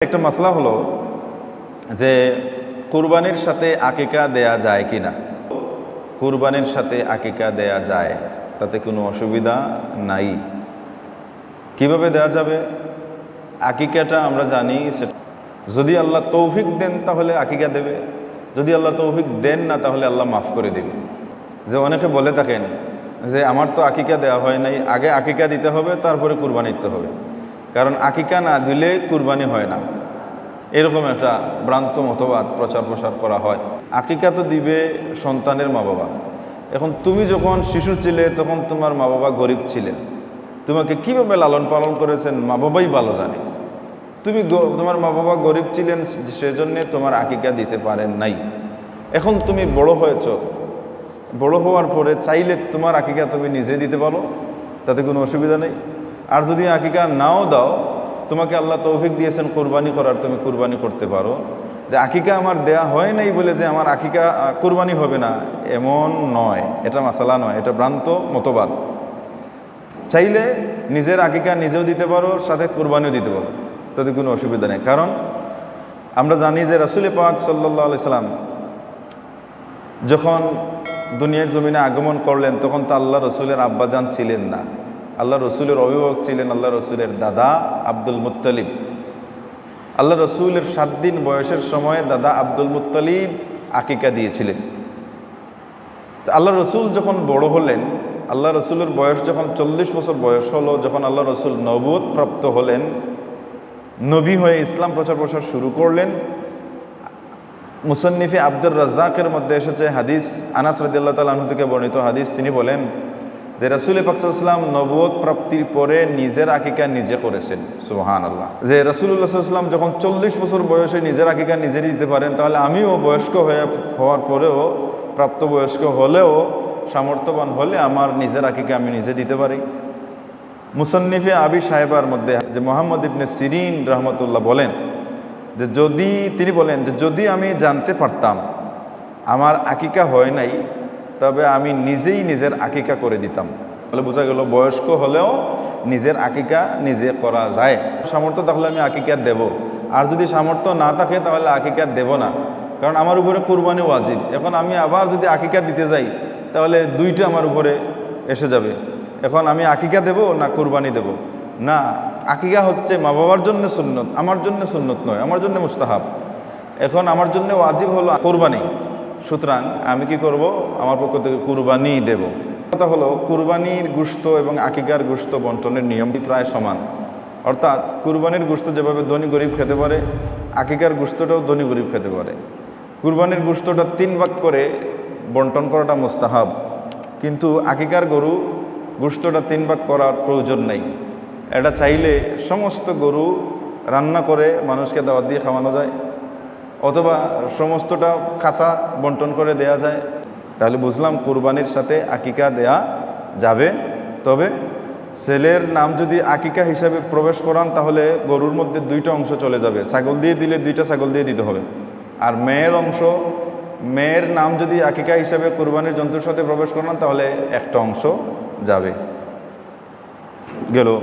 একটা মশলা হলো যে কুরবানির সাথে আকিকা দেয়া যায় কি না কুরবানির সাথে আকিকা দেয়া যায়, তাতে কোনো অসুবিধা নাই। কীভাবে দেয়া যাবে? আকিকাটা আমরা জানি সে- যদি আল্লাহ তৌফিক দেন তাহলে আকিকা দেবে। যদি আল্লাহ তৌফিক দেন না তাহলে আল্লাহ মাফ করে দেবে। যে অনেকে বলে থাকেন যে, আমার তো আকিকা দেওয়া হয় নাই, আগে আকিকা দিতে হবে, তারপরে কুরবানি দিতে হবে। কারণ আকিকা না দিলে কুরবানি হয় না। এরকম একটা ভ্রান্ত মতবাদ প্রচার প্রসার করা হয়। আকিকা তো দিবে সন্তানের মা বাবা এখন তুমি যখন শিশু ছিলে, তখন তোমার মা বাবা গরিব ছিলেন। তোমাকে কীভাবে লালন পালন করেছেন মা বাবাই ভালো জানে। তুমি তোমার মা বাবা গরিব ছিলেন, সেজন্যে তোমার আকিকা দিতে পারেন নাই। এখন তুমি বড় হয়েছ। বড় হওয়ার পরে চাইলে তোমার আকিকা তুমি নিজে দিতে পারো। তাতে কোনো অসুবিধা নেই। আর যদি আকিকা নাও দাও, তোমাকে আল্লাহ তৌফিক দিয়েছেন কোরবানি করার, তুমি কোরবানি করতে পারো। যে আকিকা আমার দেয়া হয় নাই বলে যে আমার আকিকা কোরবানি হবে না, এমন নয়। এটা মাসালা নয়, এটা ভ্রান্ত মতবাদ। চাইলে নিজের আকিকা নিজেও দিতে পারো, সাথে কোরবানিও দিতে পারো। তাতে কোনো অসুবিধা নেই। কারণ আমরা জানি যে রাসুল পাক সাল্লাহ সাল্লাম যখন দুনিয়ার জমিনে আগমন করলেন, তখন তো আল্লাহ রসুলের আব্বাজান ছিলেন না। আল্লাহ রসুলের অভিভাবক ছিলেন আল্লাহ রসুলের দাদা আব্দুল মুত্তালিব। আল্লাহ রসুলের সাত দিন বয়সের সময় দাদা আব্দুল মুত্তালিব আকিকা দিয়েছিলেন। আল্লাহ রসুল যখন বড় হলেন, আল্লাহ রসুলের বয়স যখন চল্লিশ বছর বয়স হলো, যখন আল্লাহ রসুল নবুয়ত প্রাপ্ত হলেন, নবী হয়ে ইসলাম প্রচার প্রসার শুরু করলেন, মুসন্নিফি আব্দুর রাজ্জাকের মধ্যে এসেছে হাদিস, আনাস রদিল্লা তালু থেকে বর্ণিত হাদিস, তিনি বলেন যে রাসুল পাকসাল্লাম নবুয়ত প্রাপ্তির পরে নিজের আকিকা নিজে করেছেন সুহান আল্লাহ যে রাসুল্লাহাম যখন চল্লিশ বছর বয়সে নিজের আকিকা নিজে দিতে পারেন, তাহলে আমিও বয়স্ক হয়ে হওয়ার পরেও, প্রাপ্তবয়স্ক হলেও, সামর্থ্যবান হলে আমার নিজের আকিকা আমি নিজে দিতে পারি। মুসন্নিফে আবি সাহেবার মধ্যে যে মোহাম্মদ ইবনে সিরিন রহমতুল্লাহ বলেন, যে যদি, তিনি বলেন যে যদি আমি জানতে পারতাম, আমার আকিকা হয় নাই তবে আমি নিজেই নিজের আকিকা করে দিতাম। তাহলে বোঝা গেল বয়স্ক হলেও নিজের আকিকা নিজে করা যায়। সামর্থ্য তাহলে আমি আকিকা দেব। আর যদি সামর্থ্য না থাকে তাহলে আকিকা দেব না। কারণ আমার উপরে কুরবানি ওয়াজিব। এখন আমি আবার যদি আকিকা দিতে যাই, তাহলে দুইটা আমার উপরে এসে যাবে। এখন আমি আকিকা দেব না কুরবানি দেব? না, আকিকা হচ্ছে মা বাবার জন্য সুন্নত, আমার জন্য সুন্নত নয়, আমার জন্য মুস্তাহাব। এখন আমার জন্য ওয়াজিব হলো কোরবানি। সুতরাং আমি কি করব? আমার পক্ষ থেকে কুরবানি দেব। কথা হলো, কুরবানির গুস্ত এবং আকিকার গুস্ত বন্টনের নিয়ম প্রায় সমান? অর্থাৎ, কুরবানির গুস্ত যেভাবে ধনী গরিব খেতে পারে, আকিকার গুস্তটাও ধনী গরিব খেতে পারে। কুরবানির গুস্তটা তিন ভাগ করে বন্টন করাটা মুস্তাহাব। কিন্তু আকিকার গরু গুস্তটা তিন ভাগ করার প্রয়োজন নেই। এটা চাইলে সমস্ত গরু রান্না করে মানুষকে দাওয়াত দিয়ে খাওয়ানো যায়। অথবা সমস্তটা কাঁচা বন্টন করে দেয়া যায়, তাহলে বুঝলাম কুরবানির সাথে আকিকা দেয়া যাবে। তবে ছেলের নাম যদি আকিকা হিসাবে প্রবেশ করান, তাহলে গরুর মধ্যে দুইটা অংশ চলে যাবে। ছাগল দিয়ে দিলে দুইটা ছাগল দিয়ে দিতে হবে। আর মেয়ের অংশ, মেয়ের নাম যদি আকিকা হিসাবে কুরবানির জন্তুর সাথে প্রবেশ করান, তাহলে একটা অংশ যাবে। গেল।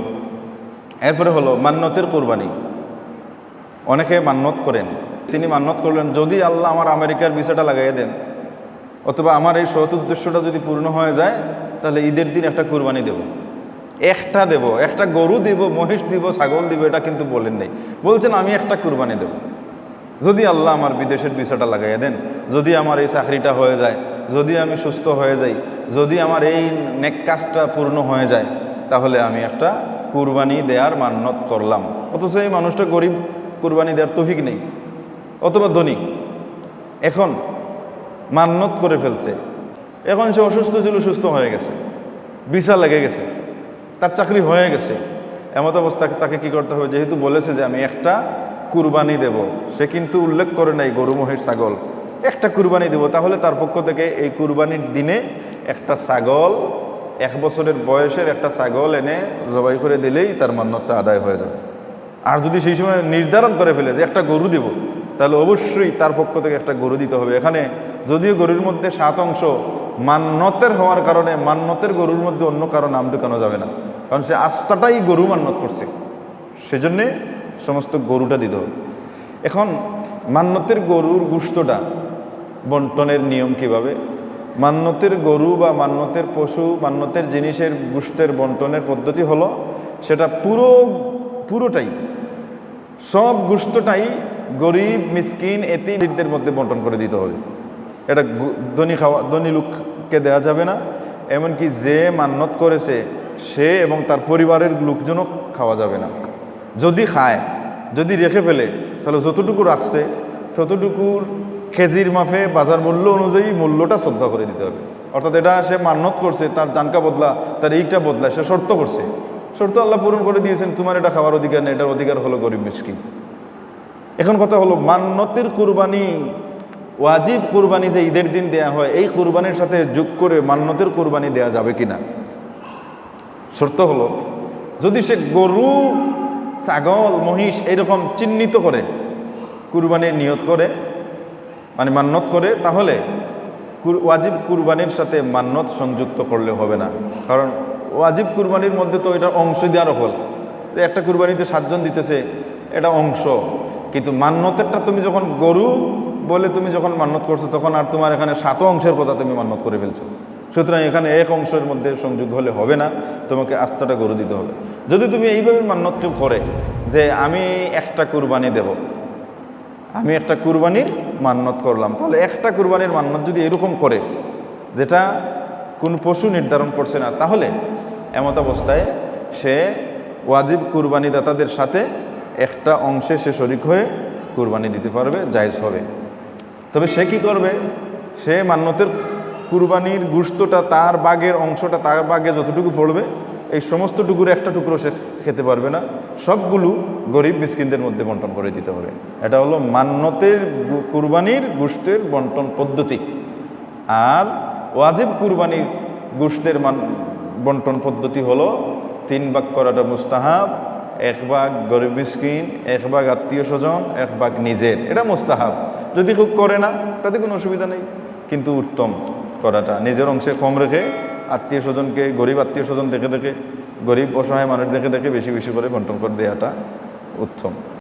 এরপরে হলো মান্যতের কোরবানি। অনেকে মান্যত করেন। তিনি মান্যত করলেন, যদি আল্লাহ আমার আমেরিকার ভিসাটা লাগাইয়ে দেন, অথবা আমার এই সৎ উদ্দেশ্যটা যদি পূর্ণ হয়ে যায়, তাহলে ঈদের দিন একটা কুরবানি দেব। একটা দেব, একটা গরু দিব, মহিষ দিব, ছাগল দিব, এটা কিন্তু বলেন নাই। বলছেন, আমি একটা কুরবানি দেব। যদি আল্লাহ আমার বিদেশের ভিসাটা লাগাইয়ে দেন, যদি আমার এই চাকরিটা হয়ে যায়, যদি আমি সুস্থ হয়ে যাই, যদি আমার এই নেক কাজটা পূর্ণ হয়ে যায়, তাহলে আমি একটা কুরবানি দেওয়ার মান্যত করলাম। অথচ এই মানুষটা গরিব, কুরবানি দেওয়ার তফিক নেই। অথবা ধনী। এখন মান্যত করে ফেলছে। এখন সে অসুস্থ ছিল, সুস্থ হয়ে গেছে। ভিসা লেগে গেছে। তার চাকরি হয়ে গেছে। এমত অবস্থা তাকে কি করতে হবে? যেহেতু বলেছে যে আমি একটা কুরবানি দেব। সে কিন্তু উল্লেখ করে নাই, গরু, মহিষ, ছাগল। একটা কুরবানি দেব। তাহলে তার পক্ষ থেকে এই কুরবানির দিনে একটা ছাগল, এক বছরের বয়সের একটা ছাগল এনে জবাই করে দিলেই তার মান্যতটা আদায় হয়ে যাবে। আর যদি সেই সময় নির্ধারণ করে ফেলে যে একটা গরু দিব তাহলে অবশ্যই তার পক্ষ থেকে একটা গরু দিতে হবে। এখানে যদিও গরুর মধ্যে সাত অংশ মান্যতের হওয়ার কারণে মান্যতের গরুর মধ্যে অন্য কারও নাম ঢুকানো যাবে না। কারণ সে আস্থাটাই গরু মান্যত করছে। সেজন্যে সমস্ত গরুটা দিতে হবে। এখন মান্যতের গরুর গুস্তটা বন্টনের নিয়ম কীভাবে? মান্যতের গরু বা মান্যতের পশু, মান্যতের জিনিসের গুস্তের বন্টনের পদ্ধতি হলো, সেটা পুরো, পুরোটাই, সব গুস্তটাই গরিব, মিসকিন এতিমদের মধ্যে বন্টন করে দিতে হবে। এটা ধনী খাওয়া ধনী লোককে দেওয়া যাবে না। এমনকি যে মান্যত করেছে, সে এবং তার পরিবারের লোকজনও খাওয়া যাবে না। যদি খায়, যদি রেখে ফেলে, তাহলে যতটুকু রাখছে ততটুকুর খেজির মাফে বাজার মূল্য অনুযায়ী মূল্যটা শ্রদ্ধা করে দিতে হবে। অর্থাৎ এটা সে মান্যত করছে, তার জানকা বদলা, তার এইটা বদলা, সে শর্ত করছে। শর্ত আল্লাহ পূরণ করে দিয়েছেন, তোমার এটা খাওয়ার অধিকার নেই, এটার অধিকার হলো গরিব, মিসকিন। এখন কথা হলো মান্যতের কুরবানি, ওয়াজিব কুরবানি যে ঈদের দিন দেয়া হয়, এই কুরবানির সাথে যোগ করে মান্যতের কুরবানি দেয়া যাবে কিনা শর্ত হলো, যদি সে গরু, ছাগল, মহিষ এইরকম চিহ্নিত করে, কুরবানির নিয়ত করে মানে মান্নত করে, তাহলে ওয়াজিব কুরবানির সাথে মান্নত সংযুক্ত করলে হবে না। কারণ ওয়াজিব কুরবানির মধ্যে তো এটা অংশ দেওয়ার হল একটা কুরবানিতে সাতজন দিতেছে, এটা অংশ। কিন্তু মান্যতেরটা তুমি যখন গরু বলে তুমি যখন মান্যত করছ, তখন আর তোমার এখানে সাত অংশের কথা তুমি মান্যত করে ফেলছো। সুতরাং এখানে এক অংশের মধ্যে সংযোগ হলে হবে না, তোমাকে আস্থাটা গরু দিতে হবে। যদি তুমি এইভাবে মান্যত কেউ করে যে আমি একটা কুরবানি দেব, আমি একটা কুরবানির মান্যত করলাম, তাহলে একটা কুরবানির মান্যত যদি এরকম করে, যেটা কোন পশু নির্ধারণ করছে না, তাহলে এমত অবস্থায় সে ওয়াজিব কুরবানি দাতাদের সাথে একটা অংশে সে শরিক হয়ে কুরবানি দিতে পারবে, জায়জ হবে। তবে সে কি করবে? সে মান্যতের কুরবানির গুস্তটা তার বাগের অংশটা তার বাগে যতটুকু পড়বে এই সমস্ত টুকুর একটা টুকরো সে খেতে পারবে না। সবগুলো গরিব মিসকিনদের মধ্যে বন্টন করে দিতে হবে। এটা হলো মান্যতের কুরবানির গুস্তের বন্টন পদ্ধতি। আর ওয়াজিব কুরবানির গুস্তের মান বন্টন পদ্ধতি হলো তিন ভাগ করাটা মুস্তাহাব এক ভাগ গরিব মিসকিন এক ভাগ আত্মীয় স্বজন এক ভাগ নিজের। এটা মোস্তাহাব। যদি খুব করে না, তাতে কোনো অসুবিধা নেই। কিন্তু উত্তম করাটা। নিজের অংশে কম রেখে আত্মীয় স্বজনকে, গরিব আত্মীয় স্বজন দেখে দেখে, গরিব অসহায় মানুষ দেখে দেখে বেশি বেশি করে বন্টন করে দেওয়াটা উত্তম।